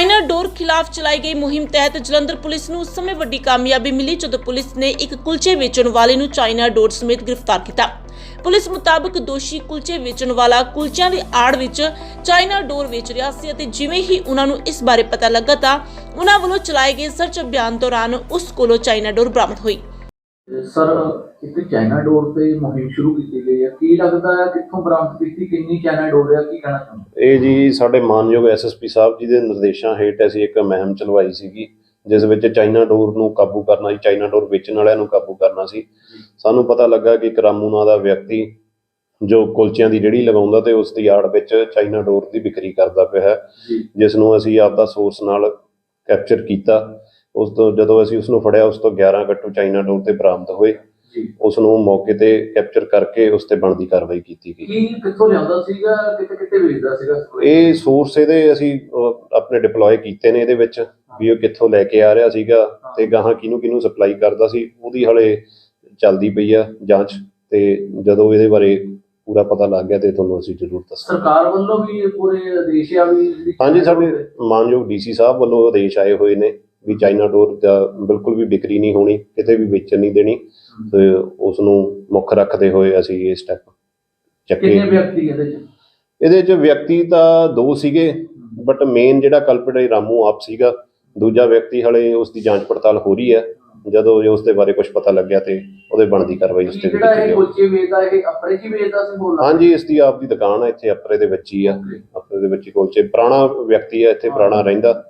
China ਡੋਰ ਖਿਲਾਫ ਚਲਾਈ ਗਈ ਮੁਹਿੰਮ ਤਹਿਤ ਜਲੰਧਰ ਪੁਲਿਸ ਨੂੰ ਉਸ ਸਮੇਂ ਵੱਡੀ ਕਾਮਯਾਬੀ ਮਿਲੀ ਜਦੋਂ ਪੁਲਿਸ ਨੇ ਇੱਕ ਕੁਲਚੇ ਵੇਚਣ ਵਾਲੇ ਨੂੰ ਚਾਈਨਾ ਡੋਰ ਸਮੇਤ ਗ੍ਰਿਫਤਾਰ ਕੀਤਾ। ਪੁਲਿਸ ਮੁਤਾਬਕ ਦੋਸ਼ੀ ਕੁਲਚੇ ਵੇਚਣ ਵਾਲਾ ਕੁਲਚਿਆਂ ਦੀ ਆੜ ਵਿੱਚ ਚਾਈਨਾ ਡੋਰ ਵੇਚ ਰਿਹਾ ਸੀ ਅਤੇ ਜਿਵੇਂ ਹੀ ਉਹਨਾਂ ਨੂੰ ਇਸ ਬਾਰੇ ਪਤਾ ਲੱਗਾ ਤਾਂ ਉਹਨਾਂ ਵੱਲੋਂ ਚਲਾਏ ਗਏ ਸਰਚ ਅਭਿਆਨ ਦੌਰਾਨ ਉਸ ਕੋਲੋਂ ਚਾਈਨਾ ਡੋਰ ਬਰਾਮਦ ਹੋਈ। ਸਰ ਇੱਕ ਚਾਈਨਾ ਡੋਰ ਤੇ ਮੁਹਿੰਮ ਸ਼ੁਰੂ ਕੀਤੀ ਗਈ ਹੈ। ਕੀ ਲੱਗਦਾ ਹੈ ਕਿੱਥੋਂ ਬਰਾਮਦ ਕੀਤੀ ਕਿੰਨੀ ਚਾਈਨਾ ਡੋਰ ਹੈ? ਕੀ ਕਹਿਣਾ ਚਾਹੁੰਦੇ ਇਹ ਜੀ ਸਾਡੇ ਮਾਨਯੋਗ ਐਸਐਸਪੀ ਸਾਹਿਬ ਜੀ ਦੇ ਨਿਰਦੇਸ਼ਾਂ ਹੇਠ ਅਸੀਂ ਇੱਕ ਮੁਹਿੰਮ ਚਲਵਾਈ ਸੀਗੀ ਜਿਸ ਵਿੱਚ ਚਾਈਨਾ ਡੋਰ ਨੂੰ ਕਾਬੂ ਕਰਨਾ ਸੀ ਚਾਈਨਾ ਡੋਰ ਵੇਚਣ ਵਾਲਿਆਂ ਨੂੰ ਕਾਬੂ ਕਰਨਾ ਸੀ। ਸਾਨੂੰ ਪਤਾ ਲੱਗਾ ਕਿ ਇੱਕ ਰਾਮੂ ਨਾਂ ਦਾ ਵਿਅਕਤੀ ਜੋ ਕੁਲਚਿਆਂ ਦੀ ਜਿਹੜੀ ਲਗਾਉਂਦਾ ਤੇ ਉਸ ਦੀ ਆੜ ਵਿੱਚ ਚਾਈਨਾ ਡੋਰ ਦੀ ਵਿਕਰੀ ਕਰਦਾ ਪਿਆ ਹੈ ਜਿਸ ਨੂੰ ਅਸੀਂ ਆਪਦਾ ਸੋਰਸ ਨਾਲ ਕੈਪਚਰ ਕੀਤਾ। ਉਸ ਤੋਂ ਜਦੋਂ ਅਸੀਂ ਉਸ ਨੂੰ ਫੜਿਆ ਉਸ ਤੋਂ 11 ਗੱਟੂ ਚਾਈਨਾ ਡੋਰ ਤੇ ਬਰਾਮਦ ਹੋਏ। ਉਸ ਨੂੰ ਮੌਕੇ ਤੇ ਕੈਪਚਰ ਕਰਕੇ ਉਸ ਤੇ ਬਣਦੀ ਕਾਰਵਾਈ ਕੀਤੀ ਗਈ। ਕੀ ਕਿੱਥੋਂ ਲਿਆਉਂਦਾ ਸੀਗਾ? ਕਿਤੇ ਕਿਤੇ ਵੇਚਦਾ ਸੀਗਾ? ਇਹ ਸੋਰਸ ਇਹਦੇ ਅਸੀਂ ਅਹ, ਆਪਣੇ ਡਿਪਲੋਏ ਕੀਤੇ ਨੇ ਇਹਦੇ ਵਿੱਚ ਵੀ ਉਹ ਕਿੱਥੋਂ ਲੈ ਕੇ ਆ ਰਿਹਾ ਸੀਗਾ ਤੇ ਗਾਹਾਂ ਕਿਹਨੂੰ ਕਿਹਨੂੰ ਸਪਲਾਈ ਕਰਦਾ ਸੀ ਉਹਦੀ ਹਲੇ ਚੱਲਦੀ ਪਈ ਆ ਜਾਂਚ ਤੇ ਜਦੋਂ ਇਹਦੇ ਬਾਰੇ ਪੂਰਾ ਪਤਾ ਲੱਗ ਗਿਆ ਤੇ ਤੁਹਾਨੂੰ ਅਸੀਂ ਜ਼ਰੂਰ ਦੱਸਾਂਗੇ। ਸਰਕਾਰ ਵੱਲੋਂ ਵੀ ਪੂਰੇ ਦੇਸ਼ ਆ ਵੀ ਹਾਂਜੀ ਸਾਡੇ ਮਾਨਯੋਗ ਡੀਸੀ ਸਾਹਿਬ ਵੱਲੋਂ ਆਦੇਸ਼ ਆਏ ਹੋਏ ਨੇ। ਵੀ ਚਾਈਨਾ ਡੋਰ ਦਾ ਬਿਲਕੁਲ ਵੀ ਵਿਕਰੀ ਨਹੀਂ ਹੋਣੀ ਕਿਤੇ ਵੀ ਵੇਚਣ ਨਹੀਂ ਦੇਣੀ। ਤੇ ਉਸ ਨੂੰ ਮੁੱਖ ਰੱਖਦੇ ਹੋਏ ਅਸੀਂ ਇਹ ਸਟੈਪ ਚੱਕੇ। ਕਿੰਨੇ ਵਿਅਕਤੀ ਇਹਦੇ ਚ? ਇਹਦੇ 'ਚ ਵਿਅਕਤੀ ਤਾਂ ਦੋ ਸੀਗੇ ਬਟ ਮੇਨ ਜਿਹੜਾ ਕਲਪਿਟ ਰਾਮੂ ਆਪ ਸੀਗਾ। ਦੂਜਾ ਵਿਅਕਤੀ ਹਲੇ ਉਸ ਦੀ ਜਾਂਚ ਪੜਤਾਲ ਹੋ ਰਹੀ ਹੈ। ਜਦੋਂ ਜੋ ਉਸ ਦੇ ਬਾਰੇ ਕੁਝ ਪਤਾ ਲੱਗਿਆ ਤੇ ਉਹਦੇ ਬਣਦੀ ਕਾਰਵਾਈ ਉਸ ਤੇ ਵੀ ਜਿਹੜਾ ਕੀਤੀ ਇਹ ਕੁਲਚੇ ਵੇਚਦਾ ਇਹ ਚ ਹੀ ਵੇਚਦਾ ਸੀ ਬੋਲਣਾ ਹਾਂਜੀ ਇਸ ਦੀ ਆਪ ਦੀ ਦੁਕਾਨ ਹੈ ਇੱਥੇ ਅਪਰੇ ਦੇ ਵਿੱਚ ਹੀ ਆ। ਅਪਰੇ ਦੇ ਵਿੱਚ ਹੀ ਕੋਲਚੇ। ਪੁਰਾਣਾ ਵਿਅਕਤੀ ਹੈ ਇੱਥੇ ਪੁਰਾਣਾ ਰਹਿੰਦਾ।